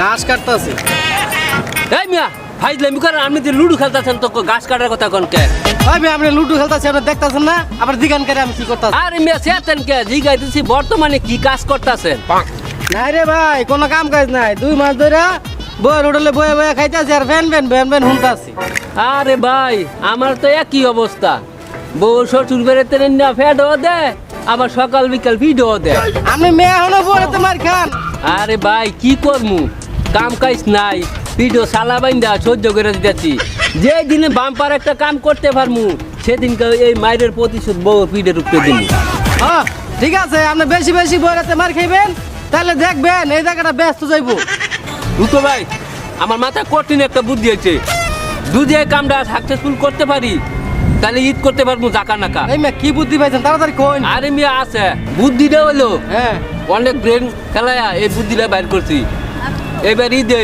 ঘাস কাটতেছি। এই মিয়া ফাইজলামি করে আপনি যে লুডু খেলতেছেন তো গাছ কাটার কথা কোন কে? ভাই আপনি লুডু খেলতেছি আপনি দেখতেছেন না? আবার দিগান করে আমি কি করতেছি? আরে মিয়া সেতেন কে? জিগাইতেছি বর্তমানে কি কাজ করতেছেন? নাই রে ভাই কোনো কাম কাজ নাই। দুই মাস ধরে বই হোটেলে বয়ে বয়ে খাইতেছি আর ফ্যান ফ্যান ফ্যান ফ্যান শুনতেছি আরে ভাই আমার তো একই অবস্থা। বউ শ্বশুর বেড়াতে না ফ্যাটও দেয় আবার সকাল বিকাল ভিডিও দেয় আমি মেয়ে হলো বলে তোমার খান। আরে ভাই কি করমু? কাম কাজ নাই। ভিডিও সালা বাইন্দা সহ্য করে দিতেছি। যে দিনে বাম্পার একটা কাম করতে পারমু সেদিনকে এই মায়ের প্রতিশোধ বউর পিঠে উপরে দিন হ্যাঁ ঠিক আছে আপনি বেশি বেশি বইরাতে মার খাইবেন তাহলে দেখবেন এই জায়গাটা ব্যস্ত যাইবো। রুতো ভাই আমার মাথায় কঠিন একটা বুদ্ধি হয়েছে। যদি এই কামটা সাকসেসফুল করতে পারি তাহলে ঈদ করতে পারব জাকা নাকা। এই মেয়ে কি বুদ্ধি পাইছেন? তাড়াতাড়ি কোন আরে মিয়া আছে। বুদ্ধিটা হলো হ্যাঁ। অনেক ব্রেন খেলায়া এই বুদ্ধিটা বাইর করছি। এবার ঈদে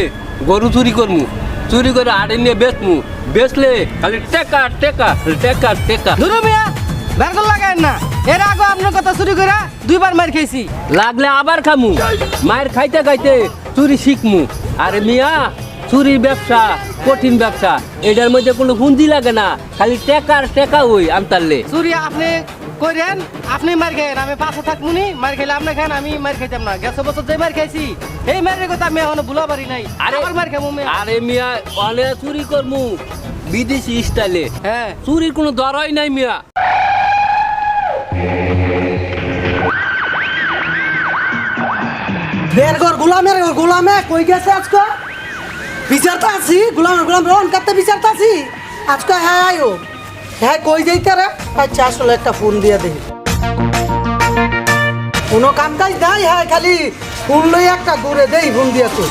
গরু চুরি করমু। চুরি করে আড়ে নিয়ে বেচমু। বেচলে খালি টেকা টেকা টেকা টেকা। ধরু মিয়া বের করে না। এর আগে আপনার কথা শুরু করে দুইবার মার খাইছি। লাগলে আবার খামু। মায়ের খাইতে খাইতে চুরি শিখমু। আরে মিয়া চুরির ব্যবসা কঠিন ব্যবসা। এটার মধ্যে কোনো পুঁজি লাগে না। খালি টেকার টেকা ওই আনতারলে। চুরি আপনি করেন আপনি মার খাইন আমি পাশে থাকব নি। মার খাইলে আপনি খান আমি মার খাইতাম না। গেছে বছর যে মার খাইছি এই মারের কথা আমি এখনও ভুলা পারি নাই। আরে আবার মার খাব আরে মিয়া অনেক চুরি করমু। বিদেশি স্টাইলে। হ্যাঁ। চুরির কোনো দরই নাই মিয়া। বের কর গোলামের ঘর গোলামে কই গেছে আজকে? বিচারতা আছি গোলামের গোলাম রন কাটতে বিচারতা আছি আজকে হ্যাঁ আয়ো হ্যাঁ কই যাইতে রে? আচ্ছা আসলে একটা ফোন দিয়ে দেখি কোনো কাম কাজ নাই হ্যাঁ খালি ফোন লই একটা ঘুরে দেই ফোন দিয়ে তুই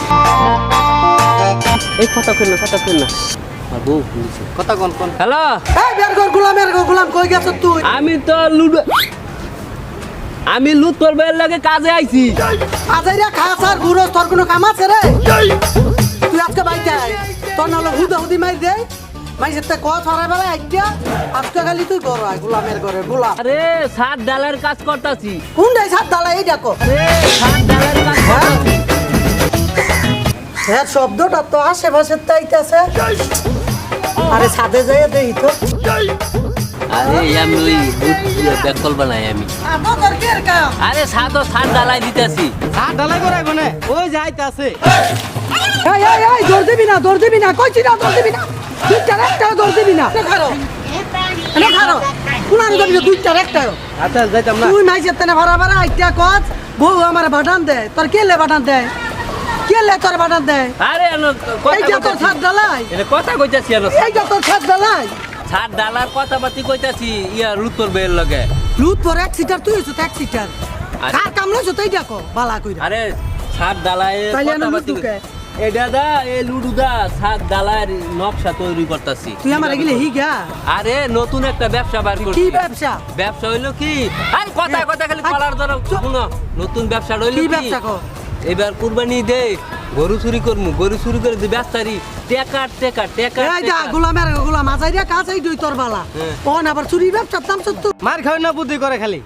এই কথা কেন কথা আর কথা কোন কোন। হ্যালো? হ্যাঁ বের কর গোলামের ঘর গোলাম কই গেছ তুই? আমি তো লুডো আমি লুট করবে লাগে কাজে আইছি। আজাইরা খাস আর ঘুরো তোর কোনো কাম আছে রে? তুই আজকে বাইতে আয়। তোর নাহলে হুদা হুদি মাই দে। মাই যেতে কত হরাই বেলা আইডিয়া আজকে খালি তুই ঘর আয় গোলামের ঘরে গোলাম। আরে সাত ডালের কাজ করতাছি। কোন দেয় সাত দালা এই দেখো। আরে সাত ডালের কাজ করতাছি। হ্যাঁ শব্দটা তো আশেপাশে তাইতেছে। আরে সাদে যাই দেই তো। আরে আমি ওই বানাই আমি। আরে ও সাত ডালাই দিতেছি। সাত ঢালাই করাইবো না ওই যাইতে আছে এই এই এই দৌড় দিবি না দৌড় দিবি না কইছি না দৌড় দিবি না। দুইটা একটা দৌড় দিবি না। খারো এনে খারো কুনারে দিবি না? দুইটা একটা আচ্ছা যাইতাম না। তুই মাইছে তেনে ভাড়া ভাড়া আইটা কত বউ আমার বাটান দে তোর কে লে বাটান দে? কে লে তোর বাটান দে? আরে এনো এই যে তোর সাত ডালাই কথা কইতাছি এনো এই যে তোর সাত ডালাই সাত ডালার কথা বাতি কইতাছি ইয়া লুতর বের লগে। লুট পর এক সিটার তুই হইছো এক সিটার। আরে- কার কাম লইছো তাই বালা কইরা। আরে সাত ডালায় কথা বাতি লুতুকে। এটা দা এই লুডু দা সাত ডালার নকশা তৈরি করতাছি। তুই আমার এগুলি হিগা আরে নতুন একটা ব্যবসা বার কি ব্যবসা? ব্যবসা হইল কি? আরে কথা কথা খালি কলার ধরো। শুনো নতুন ব্যবসা হইল কি কি? ব্যবসা কো? এবার কুরবানি দে গরু চুরি করমু গরু চুরি করে দি ব্যবসারি। টেকা টেকা টেকা এই যা গোলামের গোলাম আজাইরা কাজ এই দুই তোর বালা। হ্যাঁ। কোন আবার চুরি ব্যবসা দাম তুই মার খাওয়াই না বুদ্ধি করে খালি।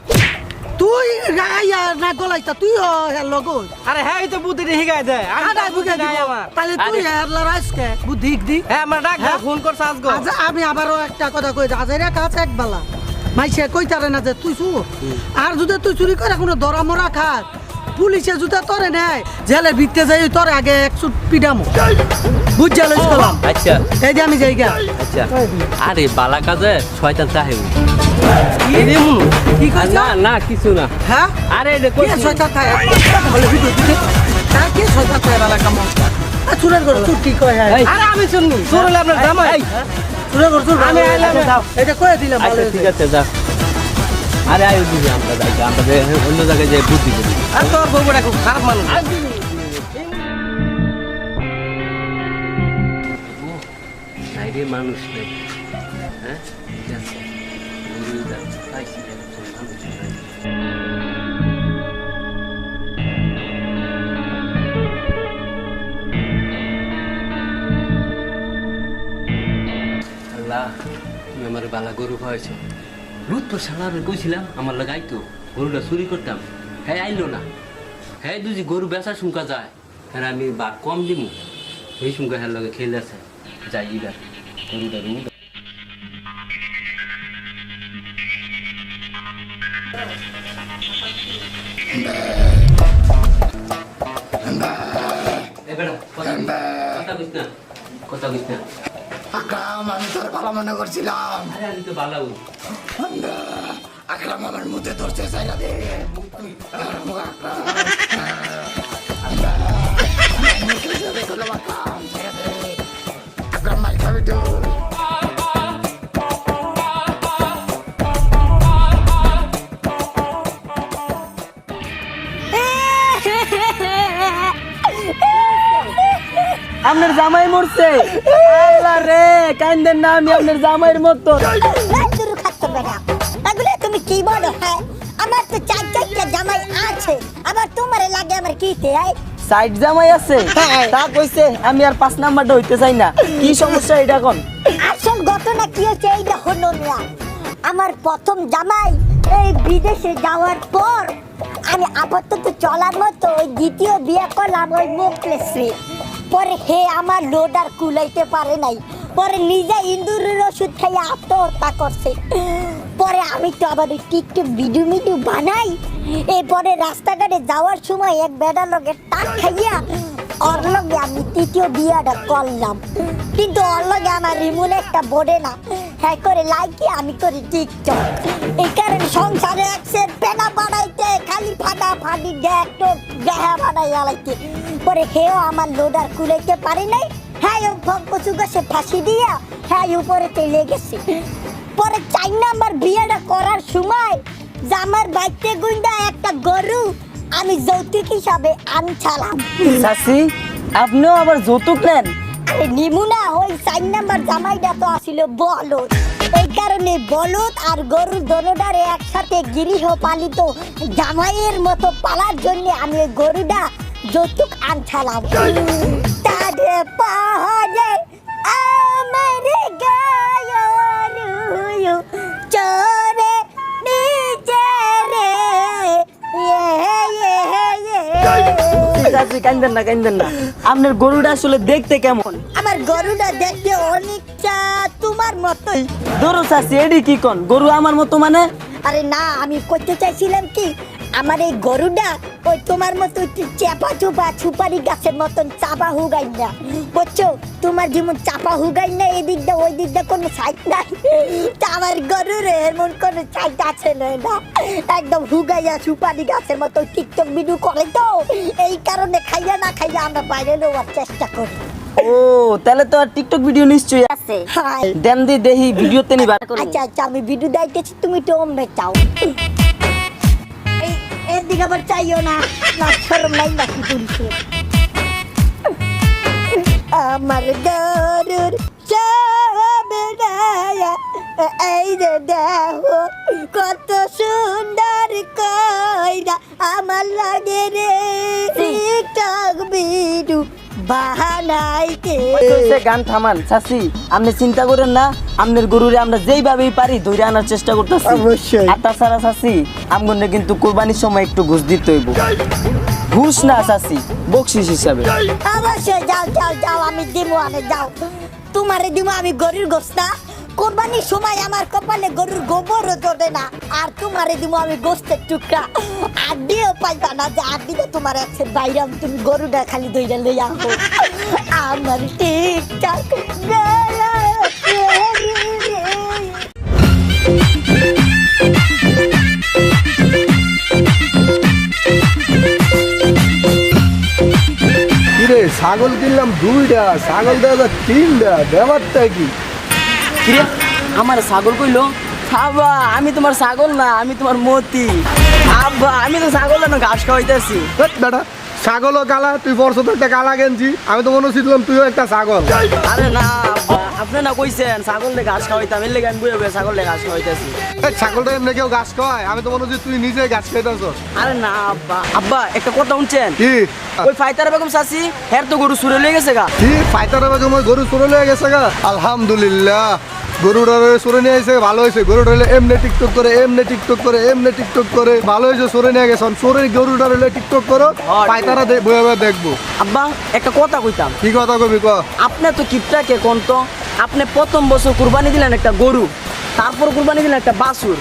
তুই রাইয়া না গলাইতা তুই লগো আরে হ্যাঁ তো দেয় আমি তো আডা বুদ্ধি নাই আমার। তাহলে তুই বুদ্ধি দি হ্যাঁ আমার ডাক হ্যাঁ? ফোন করছে আজগো আজ আমি আবারও একটা কথা কই আজাইরা কাজ এক বালা। মাইসে কইতারে না যে তুই চু আর যদি তুই চুরি করে কোনো দরা মরা খাস পুলিশে জুতা তরে নেয় জেলে ভিতরে যাই তোরে আগে এক সুট পিডামো। বুঝছা লইছ কলাম আচ্ছা। এই যে আমি যাই গা। আচ্ছা। আরে বালা কাজে শয়তান চাহে। রে মুনু কি কইছ না না কিছু না। হ্যাঁ? আরে এটা কে কইছি শয়তান থাকে বলে ভিডিও দিতে তার কে শয়তান থাকে বালা কাম চুরের ঘর তুই কি কয়? হ্যাঁ আরে আমি শুননি তোর হলে আপনার জামাই? চুরের ঘর চুর আমি আইলাম। এটা কয়ে দিলাম আচ্ছা ঠিক আছে যা আরে আয়ু দিবি আমরা যাই আমরা অন্য জায়গায় যে বুদ্ধি করি। আর তোর বউটা খুব খারাপ মানুষ। মানুষ নেই। হ্যাঁ ঠিক আছে। তুমি আমার বালা গরু তো কইছিলাম, আমার লাগাইতো গরুটা চুরি করতাম। হ্যাঁ আইলো না। হ্যাঁ দুজি গরু বেচা শুনকা যায় হ্যাঁ আমি বাঘ কম দিমু। এই সঙ্গে হ্যাঁ লগে খেলেছে যাই ইবার গরুটা কথা কইস ভালো মনে করছিলাম আরে আমি তো ভালো আকরাম আমার মুখে ধরছে সাইরা দে আকরাম, আকরাম। মুখে ধরে ধরলাম আকরাম, আপনার জামাই মরছে। আল্লাহ রে না আমি আপনার জামাইয়ের মতো। তুমি কি বলো হ্যাঁ? আমার তো চার চারটা জামাই আছে। আবার তোমার লাগে আমার কিতে আয় সাইড জামাই আছে। তা কইছে আমি আর পাঁচ নাম্বারটা হইতে চাই না। কি সমস্যা এটা কোন? আসল ঘটনা কি হচ্ছে এইটা হলো না আমার প্রথম জামাই এই বিদেশে যাওয়ার পর আমি আপাতত চলার মতো ওই দ্বিতীয় বিয়ে করলাম ওই নেকলেসে পরে হে আমার লোড আর কুলাইতে পারে নাই। পরে নিজে ইন্দুরের ওষুধ খাইয়ে আত্মহত্যা করছে। পরে আমি তো আবার ওই একটু মিডু মিডিও বানাই এরপরে রাস্তাঘাটে যাওয়ার সময় এক বেড়া লোকের টাক খাইয়া ওর লগে আমি তৃতীয় বিয়াটা করলাম। কিন্তু ওর লগে আমার রিমুন একটা বোর্ডে না। হ্যাঁ করে লাইকি আমি করি টিকটক এই কারণে সংসারে একসের পেনা বানাইতে, খালি ফাটা ফাটি গ্যাট গ্যাহা বানাই আলাইতে পরে হেও আমার লোডার কুলাইতে পারি নাই। হ্যাঁ ও কচু গাছে ফাঁসি দিয়া হ্যাঁ উপরে চলে গেছে। পরে চার নাম্বার বিয়েটা করার সময় জামার বাইতে গুন্ডা একটা গরু, আমি যৌতুক হিসাবে আনছালাম। চাচি আপনিও আবার যৌতুক নেন? নিমুনা ওই চার নাম্বার জামাইটা তো আসিল বলদ। এই কারণে বলদ আর গরু দনোটারে একসাথে গৃহ পালিত জামাইয়ের মতো পালার জন্য আমি ওই গরুটা যৌতুক আনছালাম। তারে পাহাড়ে আমার গায়রু চরে চাচি কান্দেন না কান্দেন না। আপনার গরুটা আসলে দেখতে কেমন? আমার গরুটা দেখতে অনেকটা তোমার মতোই। ধরো চাচি এডি কি কোন? গরু আমার মতো মানে? আরে না আমি করতে চাইছিলাম কি? আমার এই গরুটা ওই তোমার মতো একটু চেপা চুপা সুপারি গাছের মতন চাপা হুগাই না। বুঝছ? তোমার যেমন চাপা হুগাই না এই দিকটা ওই দিকটা কোনো সাইড নাই। তা আমার গরুর এমন কোনো সাইড আছে না না? একদম হুগাইয়া সুপারি গাছের মতো টিকটক ভিডিও করে তো। এই কারণে খাইয়া না খাইয়া আমরা বাইরে নেওয়ার চেষ্টা করি। ও তাহলে তো টিকটক ভিডিও নিশ্চয়ই আছে। দেন দি দেহি ভিডিওতে নিবা আচ্ছা আচ্ছা আমি ভিডিও দেখতেছি তুমি তো অমনে চাও। দিকে আবার চাইও না। শরম নাই নাকি তুলছে? আমার গরুর চাবড়ায়া এই যে দেখো কত সুন্দর কইরা আমার লাগে রে। টিকটক ভিডিও বাহানাইতে গান থামান চাচি আপনি চিন্তা করেন না আপনার গরুরে আমরা যেইভাবেই পারি ধরে আনার চেষ্টা করতেছি। অবশ্যই। আর তাছাড়া চাচি আমগনে কিন্তু কোরবানির সময় একটু ঘুষ দিতে হইব। ঘুষ না চাচি বকশিস হিসাবে। অবশ্যই যাও যাও যাও আমি দিমু আমি যাও। তোমারে দিমু আমি গরুর গোস্তা কোরবানির সময় আমার কপালে গরুর গোবরও না। আর তোমারে দিমু আমি গোস্তের টুকরা। আড্ডিও পাইবা না যে আড্ডিতে তোমার আছে তুমি গরুটা খালি আহো। আমার ছাগল কিনলাম দুইটা, ছাগল দেওয়া তিনটা, ব্যাপারটা কি? কিরে? আমার ছাগল কইলো আবা আমি তোমার ছাগল না আমি তোমার মতি। আব্বা আমি তো ছাগল না ঘাস খাওয়াইতেছি। বেটা ছাগলও কালা তুই বর্ষ তো একটা কালা গেঞ্জি আমি তো মনে হচ্ছিলাম তুইও একটা ছাগল। আরে না আপনি না কইছেন ছাগল দিয়ে ঘাস খাওয়াইতাম এর লেগে আমি বুঝে বুঝে ছাগল দিয়ে ঘাস খাওয়াইতেছি। এই ছাগলটা এমনি কেউ গাছ খাওয়ায়? আমি তো মনে হচ্ছি তুই নিজে গাছ খাইতেছ। আরে না আব্বা। আব্বা একটা কথা শুনছেন? কি? ওই ফাইতার বেগম চাচি হের তো গরু সুরে লেগে গেছে গা। কি? ফাইটার বেগম ওই গরু চলে লয়ে গেছে গা? আলহামদুলিল্লাহ। গরুটা সরে নিয়ে এসে ভালো হয়েছে গরুটা হলে এমনি টিকটক করে এমনি টিকটক করে এমনি টিকটক করে। ভালো হয়েছে সরে নিয়ে গেছে। সরে গরুটা হলে টিকটক করো পায়তারা বয়ে বয়ে দেখব। আব্বা একটা কথা কইতাম। কি কথা কবি ক? আপনি তো কিপটাকে কোন তো? আপনি প্রথম বছর কুরবানি দিলেন একটা গরু তারপর কুরবানি দিলেন একটা বাছুর।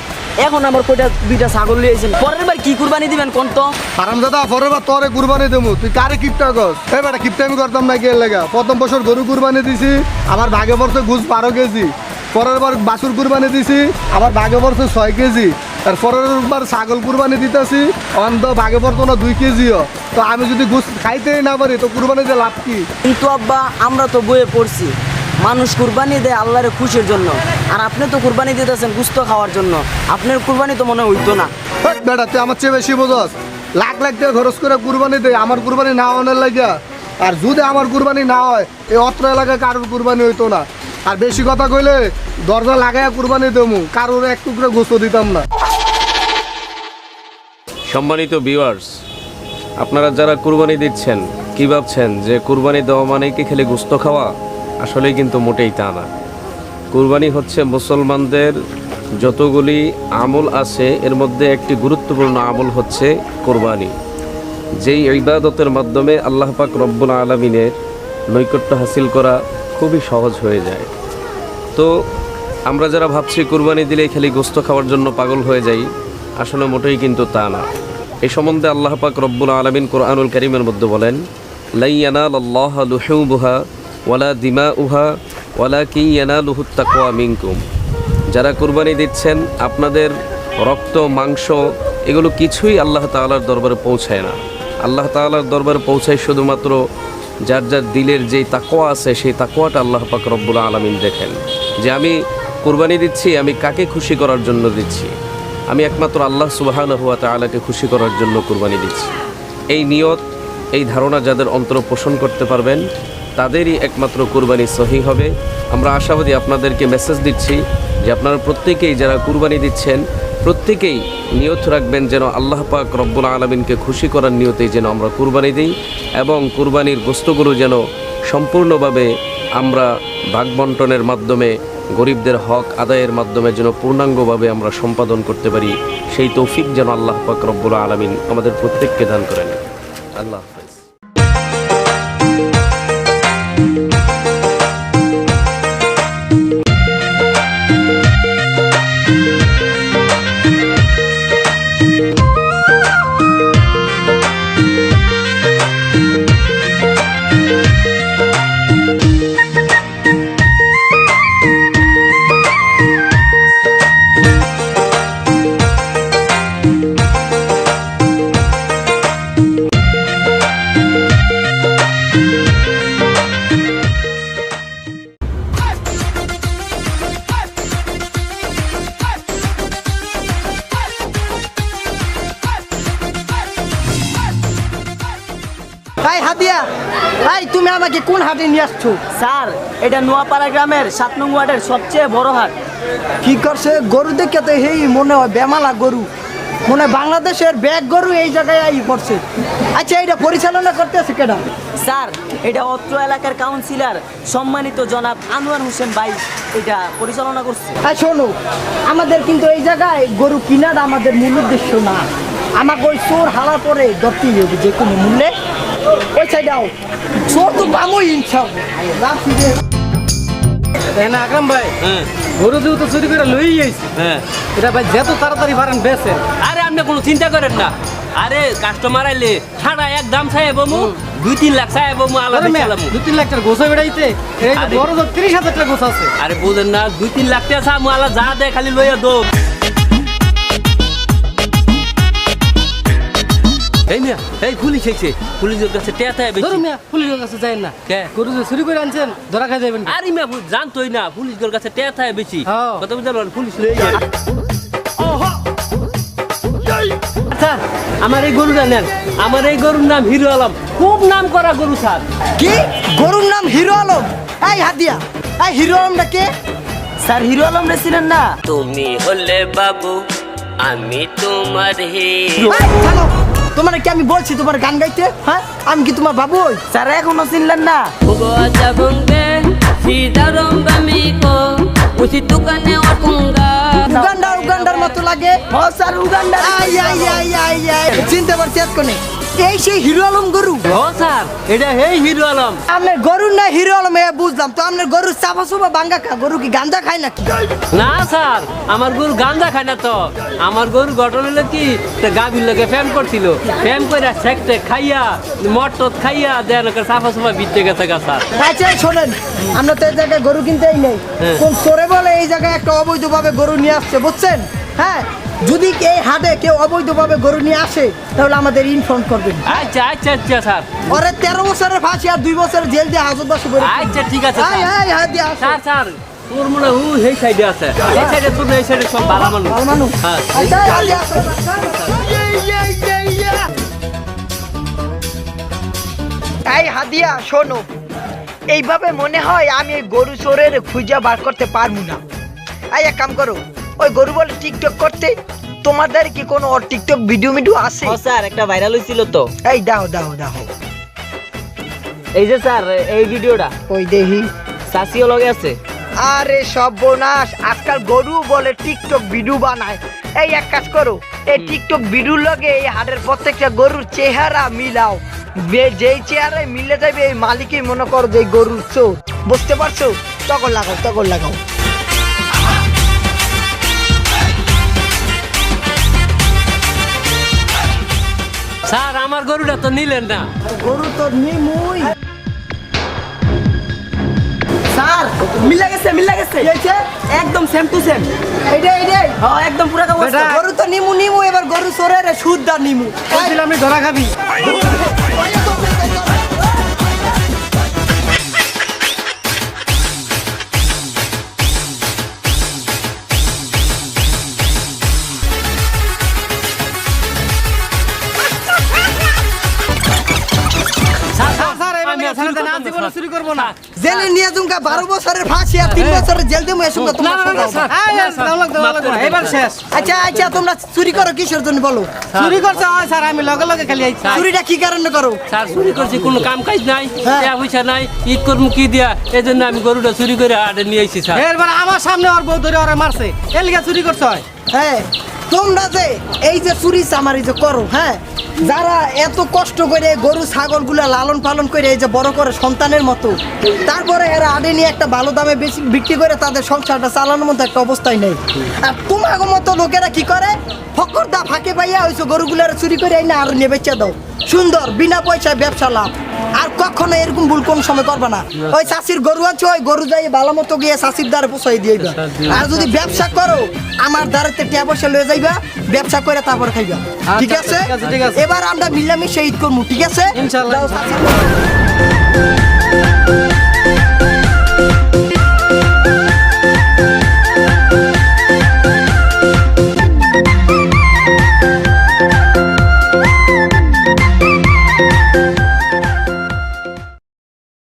এখন আমার কয়টা দুইটা ছাগল লিয়েছেন পরের বার কি কুরবানি দিবেন কোন তো? হারাম দাদা পরের বার তোরে কুরবানি দেবো তুই কারে কিপটা কর এ বেটা কিপটা আমি করতাম না কে লেগা। প্রথম বছর গরু কুরবানি দিছি আমার ভাগে পড়ছে ঘুষ বারো কেজি। পরের বার বাছুর কুরবানি দিছি আমার ভাগে পড়ছে ছয় কেজি। আর পরের বার ছাগল কুরবানি দিতেছি অন্ধ ভাগে পড়তো না দুই কেজিও। তো আমি যদি ঘুষ খাইতেই না পারি তো কুরবানি দিয়ে লাভ কি? কিন্তু আব্বা আমরা তো বইয়ে পড়ছি। মানুষ কুরবানি দেয় আল্লাহর খুশির জন্য। আর আপনি তো কুরবানি দিতেছেন গুস্ত খাওয়ার জন্য। আপনার কুরবানি তো মনে হইতো না। বেটা তুই আমার চেয়ে বেশি বোঝস। লাখ লাখ টাকা খরচ করে কুরবানি দেয় আমার কুরবানি না হওয়ার লাগিয়া। আর যদি আমার কুরবানি না হয় এই অত্র এলাকায় কারোর কুরবানি হইতো না। আর বেশি কথা কইলে দরজা লাগাইয়া কুরবানি দেবো কারোর এক টুকরো গোস্ত দিতাম না। সম্মানিত ভিউয়ার্স আপনারা যারা কুরবানি দিচ্ছেন কি ভাবছেন? যে কুরবানি দেওয়া মানে কি খেলে গুস্ত খাওয়া? আসলেই কিন্তু মোটেই তা না। কুরবানি হচ্ছে মুসলমানদের যতগুলি আমল আছে, এর মধ্যে একটি গুরুত্বপূর্ণ আমল হচ্ছে কোরবানি। যেই ইবাদতের মাধ্যমে আল্লাহ পাক রব্বুল আলমিনের নৈকট্য হাসিল করা খুবই সহজ হয়ে যায়। তো আমরা যারা ভাবছি কুরবানি দিলে খালি গোস্ত খাওয়ার জন্য পাগল হয়ে যাই, আসলে মোটেই কিন্তু তা না। এ সম্বন্ধে আল্লাহ পাক রব্বুল আলমিন কোরআনুল করিমের মধ্যে বলেন লাইয়ানাল আল্লাহ লুহুবুহা ওয়ালা দিমা উহা ওয়ালা কি ইয়ানা লুহুত তাকোয়া মিনকুম। যারা কুরবানি দিচ্ছেন, আপনাদের রক্ত, মাংস, এগুলো কিছুই আল্লাহ তাআলার দরবারে পৌঁছায় না। আল্লাহ তাআলার দরবারে পৌঁছায় শুধুমাত্র যার যার দিলের যেই তাকোয়া আছে, সেই তাকোয়াটা আল্লাহ পাক রব্বুল আলমিন দেখেন। যে আমি কুরবানি দিচ্ছি, আমি কাকে খুশি করার জন্য দিচ্ছি? আমি একমাত্র আল্লাহ সুবাহান হুয়া তালাকে খুশি করার জন্য কুরবানি দিচ্ছি। এই নিয়ত, এই ধারণা যাদের অন্তর পোষণ করতে পারবেন তাদেরই একমাত্র কুরবানি সহি হবে। আমরা আশাবাদী আপনাদেরকে মেসেজ দিচ্ছি যে আপনারা প্রত্যেকেই যারা কুরবানি দিচ্ছেন, প্রত্যেকেই নিয়ত রাখবেন যেন আল্লাহ পাক রব্বুল আলমিনকে খুশি করার নিয়তেই যেন আমরা কুরবানি দিই এবং কুরবানির গোস্তগুলো যেন সম্পূর্ণভাবে আমরা ভাগ বন্টনের মাধ্যমে, গরিবদের হক আদায়ের মাধ্যমে যেন পূর্ণাঙ্গভাবে আমরা সম্পাদন করতে পারি। সেই তৌফিক যেন আল্লাহ পাক রব্বুল আলমিন আমাদের প্রত্যেককে দান করেন। আল্লাহ এই হাতিয়া এই তুমি আমাকে কোন হাটে নিয়ে আসছো? স্যার এটা নোয়াপাড়া গ্রামের সাত নং ওয়ার্ডের সবচেয়ে বড় হাট। কি করছে? গরু দেখে তো হেই মনে হয় বেমালা গরু। মনে বাংলাদেশের ব্যাগ গরু এই জায়গায় আই পড়ছে। আচ্ছা এটা পরিচালনা করতেছে কেডা? স্যার এটা অত্র এলাকার কাউন্সিলর সম্মানিত জনাব আনোয়ার হোসেন ভাই এটা পরিচালনা করছে। হ্যাঁ শোনো আমাদের কিন্তু এই জায়গায় গরু কিনার আমাদের মূল উদ্দেশ্য না। আমাকে ওই চোর হালা পরে ধরতেই হবে যে কোনো মূল্যে। ওই সাইডাও চোর তো পামোই ইনশাল্লাহ না আকরাম ভাই গরু যেহেতু চুরি করে লই আইছি হ্যাঁ এটা ভাই যত তাড়াতাড়ি পারেন বেছেন আরে আপনি কোনো চিন্তা করেন না। আরে কাস্টমার আইলে সারা এক দাম চাই বমু দুই তিন লাখ চাই বমু আলাদা চালামু দু তিন লাখ টাকা গোছা বেড়াইতে এই যে বড় তো তিরিশ হাজার টাকা গোছা আছে। আরে বুঝেন না দুই তিন লাখ টাকা আলা যা দেয় খালি লইয়া দো এই মিয়া এই পুলিশ এসে পুলিশের কাছে টেতায় বেশি। ধরো মিয়া পুলিশের কাছে যায় না। কে? গরু যে চুরি করে আনছেন ধরা খাই যাবেন আরে মিয়া জানতোই না পুলিশের কাছে টেতায় বেশি। হ্যাঁ। কত বুঝতে পুলিশ যায় আচ্ছা আমার এই গরুটা নেন। আমার এই গরুর নাম হিরো আলম। খুব নাম করা গরু স্যার। কি? গরুর নাম হিরো আলম? এই হাতিয়া এই হিরো আলমটা কে? স্যার হিরো আলম রে ছিলেন না? তুমি হলে বাবু আমি তোমার হিরো। তোমার কি আমি বলছি তোমার গান গাইতে? হ্যাঁ? আমি কি তোমার বাবু স্যার এখনও চিনলেন না। Hugo Atabunde, হ স্যার উগান্ডার আই আই আই আই আই। চিনতে পারছি এতক্ষণে। এই সেই হিরো আলম গরু? ও স্যার এটা হেই হিরো আলম। আপনার গরু না হিরো আলম এ বুঝলাম। তো আপনার গরু চাপা চুপা বাঙ্গা খা গরু কি গান্দা খায় নাকি? না স্যার আমার গরু গান্দা খায় না তো। আমার গরু ঘটনা হলো কি গাভীর লোকে ফ্যান করছিল। ফ্যান করে সেকতে খাইয়া মটত খাইয়া দেন সাফা সুফা বিতে গেছে গা স্যার। আচ্ছা শোনেন আমরা তো এই জায়গায় গরু কিনতেই নেই। হ্যাঁ। কোন চোরে বলে এই জায়গায় একটা অবৈধভাবে গরু নিয়ে আসছে বুঝছেন? হ্যাঁ যদি এই হাটে কেউ অবৈধভাবে গরু নিয়ে আসে তাহলে আমাদের ইনফর্ম করবেন। আচ্ছা আচ্ছা আচ্ছা স্যার। ওরে তেরো বছরের ফাঁসি আর দুই বছরের জেল দিয়ে হাজত বাসু করে। আচ্ছা ঠিক আছে স্যার। স্যার স্যার তোর মনে হয় উ এই সাইডে আছে। এই সাইডে তোর এই সাইডে সব ভালো মানুষ। ভালো মানুষ। হ্যাঁ। এই হাদিয়া শোনো। এইভাবে মনে হয় আমি গরু চোরের খুঁজে বার করতে পারব না। এই এক কাম করো ওই গরু বলে টিকটক করতে তোমাদের কি কোনো ওর টিকটক ভিডিও মিডিও আছে? ও স্যার একটা ভাইরাল হয়েছিল তো। এই দাও দাও দাও। এই যে স্যার এই ভিডিওটা। ওই দেখি সাসিও লগে আছে। আরে সব বোনাস আজকাল গরু বলে টিকটক ভিডিও বানায়। এই এক কাজ করো এই টিকটক ভিডিওর লগে এই হাটের প্রত্যেকটা গরুর চেহারা মিলাও। যেই চেহারায় মিলে যাবে এই মালিকই মনে করো যে গরুর চোর। বুঝতে পারছ? তখন লাগাও তখন লাগাও। আমার গরুটা তো নিলেন না। গরু তো নিমুই। স্যার মিলা গেছে মিলা গেছে। এইছে একদম সেম টু সেম এইডে এইটাই হ্যাঁ একদম পুরো কাগজ গরু তো নিমু নিমু এবার গরু চোরের সুদ দা নিমু। বলছিলাম আমি ধরা খাবি। না, চুরি করব জেলে নিয়ে জুমকা বারো বছরের ফাঁসি আর তিন বছরের জেল দেবো এসব না, তোমার না, না, স্যার। হবে। এই, এই, দাও লাগবে, লাগবে। এবার শেষ। আচ্ছা আচ্ছা তোমরা চুরি করো কিসের জন্য বলো? চুরি করছে হয় স্যার আমি লগে লগে খালি আইছি চুরিটা কি কারণে করো? স্যার চুরি করছি কোনো কাম কাজ নাই হ্যাঁ। টাকা পয়সা নাই ঈদ করব কি দিয়া এই জন্য আমি গরুটা চুরি করে হাটে নিয়ে আইছি স্যার। এরবার আমার সামনে ওর বউ ধরে ওরা মারছে। চুরি করছে হয় হ্যাঁ। তোমরা যে এই যে চুরি চামারি যে করো হ্যাঁ? যারা এত কষ্ট করে গরু ছাগলগুলা লালন পালন করে এই যে বড় করে সন্তানের মতো, তারপরে এরা আডে নিয়ে একটা ভালো দামে বেশি বিক্রি করে তাদের সংসারটা চালানোর মতো একটা অবস্থায় নেই। আর তোমার মতো লোকেরা কি করে? ফকর দা ফাঁকে পাইয়া হয়েছে গরুগুলার চুরি করে এনে আর নিয়ে বেচা দাও। সুন্দর বিনা পয়সায় ব্যবসা লাভ। আর কখনো এরকম ভুল কোন সময় করবে না। ওই চাষির গরু আছে ওই গরু যাই ভালো মতো গিয়ে চাষির দ্বারে পোষাই দিয়ে আর যদি ব্যবসা করো আমার দ্বারাতে টিয়া পয়সা লয়ে যাইবা ব্যবসা করে তারপরে খাইবা। ঠিক আছে? ঠিক আছে। এবার আমরা মিলামিশে ঈদ করব ঠিক আছে? চাচি।